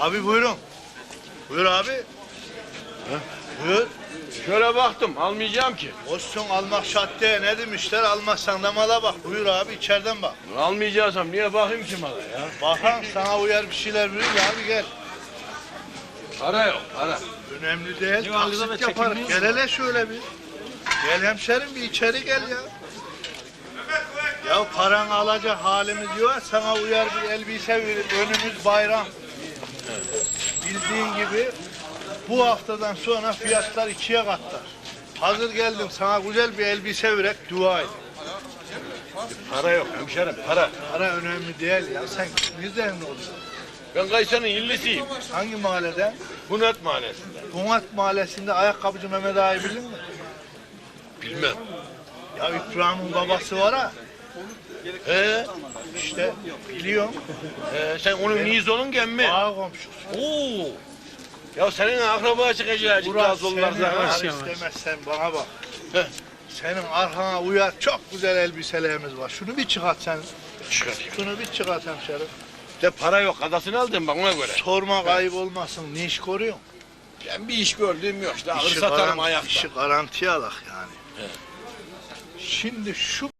Abi buyurun. Buyur abi. Buyur. Şöyle baktım almayacağım ki. Olsun almak şart değil. Ne demişler? Almazsan da mala bak. Buyur abi içeriden bak. Almayacaksam niye bakayım ki bana ya? Bakan sana uyar bir şeyler verir abi gel. Para yok para. Önemli değil. Taksit yaparız. Gel hele şöyle bir. Gel hemşerim bir içeri gel ya. Ya paranı alacak halimiz yok. Sana uyar bir elbise verir. Önümüz bayram. Bildiğin gibi bu haftadan sonra fiyatlar ikiye katlar. Hazır geldim sana güzel bir elbise vererek dua et. Para yok hemşerim para. Para önemli değil ya. Sen nereden oluyorsun? Ben Kayseri'nin illisiyim. Hangi mahalleden? Hunat mahallesinde. Pomat mahallesinde ayakkabıcı Mehmet Ağa'yı bildin mi? Bilmem. Ya İbrahim'in babası var ha. He, İşte biliyorum. he, sen onun nizonun gemmi. Ağa komşusu. Oo. Ya senin akraba çıkacak olurlar senin sana. har istemezsen bana bak. Heh. Senin arkana uyar çok güzel elbiselerimiz var. Şunu bir çıkart sen. Çıkartayım. Şunu bir çıkart hemşerim. De para yok kadasını aldım bak ona göre. Sorma kayıp olmasın. Ne iş koruyorsun? Ben bir iş gördüğüm yok işte İşi satarım ayakta. İşi garantiye alak yani. Şimdi şu